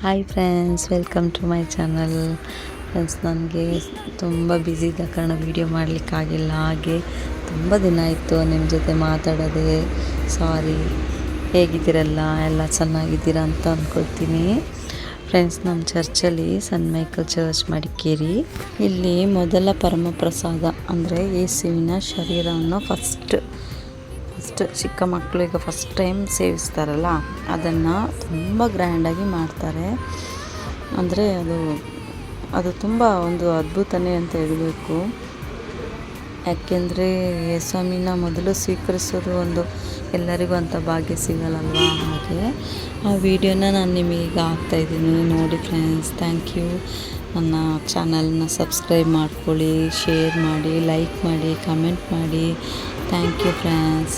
Hi friends welcome to my channel friends ನನಗೆ ತುಂಬ busy ಇದ್ದ ಕಾರಣ ವೀಡಿಯೋ ಮಾಡಲಿಕ್ಕಾಗಿಲ್ಲ ಹಾಗೆ ತುಂಬ ದಿನ ಆಯಿತು ನಿಮ್ಮ ಜೊತೆ ಮಾತಾಡೋದೆ. ಸಾರಿ ಹೇಗಿದ್ದೀರಲ್ಲ? ಎಲ್ಲ ಚೆನ್ನಾಗಿದ್ದೀರಾ ಅಂತ ಅಂದ್ಕೊಳ್ತೀನಿ ಫ್ರೆಂಡ್ಸ್ ನಮ್ಮ ಚರ್ಚಲ್ಲಿ ಸನ್ ಮೈಕಲ್ ಚರ್ಚ್ ಮಡಿಕೇರಿ. ಇಲ್ಲಿ ಮೊದಲ ಪರಮಪ್ರಸಾದ ಅಂದರೆ ಯೇಸುವಿನ ಶರೀರವನ್ನು ಫಸ್ಟ್ ಫಸ್ಟ್ ಚಿಕ್ಕ ಈಗ ಫಸ್ಟ್ ಟೈಮ್ ಸೇವಿಸ್ತಾರಲ್ಲ, ಅದನ್ನು ತುಂಬ ಗ್ರ್ಯಾಂಡಾಗಿ ಮಾಡ್ತಾರೆ. ಅಂದರೆ ಅದು ಅದು ತುಂಬ ಒಂದು ಅದ್ಭುತನೇ ಅಂತ ಹೇಳಬೇಕು. ಯಾಕೆಂದರೆ ಸ್ವಾಮಿನ ಮೊದಲು ಸ್ವೀಕರಿಸೋದು ಒಂದು ಎಲ್ಲರಿಗೂ ಅಂತ ಭಾಗ್ಯ ಸಿಗಲ್ಲ ಹಾಗೆ ಆ ವಿಡಿಯೋನ ನಾನು ನಿಮಗೀಗ ಹಾಕ್ತಾಯಿದ್ದೀನಿ ನೋಡಿ ಫ್ರೆಂಡ್ಸ್ ಥ್ಯಾಂಕ್ ಯು ನನ್ನ ಚಾನಲ್ನ ಸಬ್ಸ್ಕ್ರೈಬ್ ಮಾಡ್ಕೊಳ್ಳಿ ಶೇರ್ ಮಾಡಿ ಲೈಕ್ ಮಾಡಿ ಕಮೆಂಟ್ ಮಾಡಿ. Thank you friends